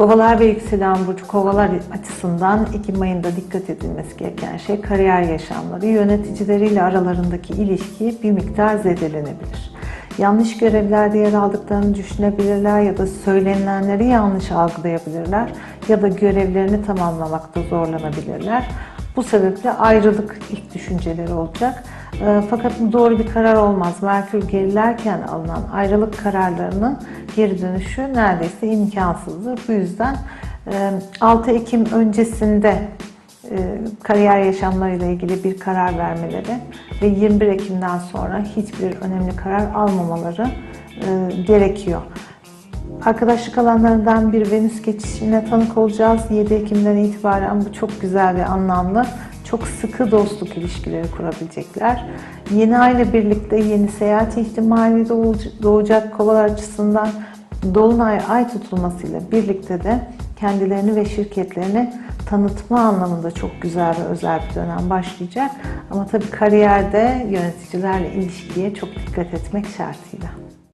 Kovalar ve yükselen burcu kovalar açısından Ekim ayında dikkat edilmesi gereken şey kariyer yaşamları. Yöneticileriyle aralarındaki ilişki bir miktar zedelenebilir. Yanlış görevlerde yer aldıklarını düşünebilirler ya da söylenilenleri yanlış algılayabilirler ya da görevlerini tamamlamakta zorlanabilirler. Bu sebeple ayrılık ilk düşünceleri olacak. E, Fakat bu doğru bir karar olmaz. Merkür gerilerken alınan ayrılık kararlarının geri dönüşü neredeyse imkansızdır. Bu yüzden e, 6 Ekim öncesinde e, kariyer yaşamlarıyla ilgili bir karar vermeleri ve 21 Ekim'den sonra hiçbir önemli karar almamaları e, gerekiyor. Arkadaşlık alanlarından bir Venüs geçişine tanık olacağız. 7 Ekim'den itibaren bu çok güzel ve anlamlı. Çok sıkı dostluk ilişkileri kurabilecekler. Yeni ay ile birlikte yeni seyahat ihtimali doğacak kovalar açısından Dolunay ay tutulmasıyla birlikte de kendilerini ve şirketlerini tanıtma anlamında çok güzel ve özel bir dönem başlayacak. Ama tabii kariyerde yöneticilerle ilişkiye çok dikkat etmek şartıyla.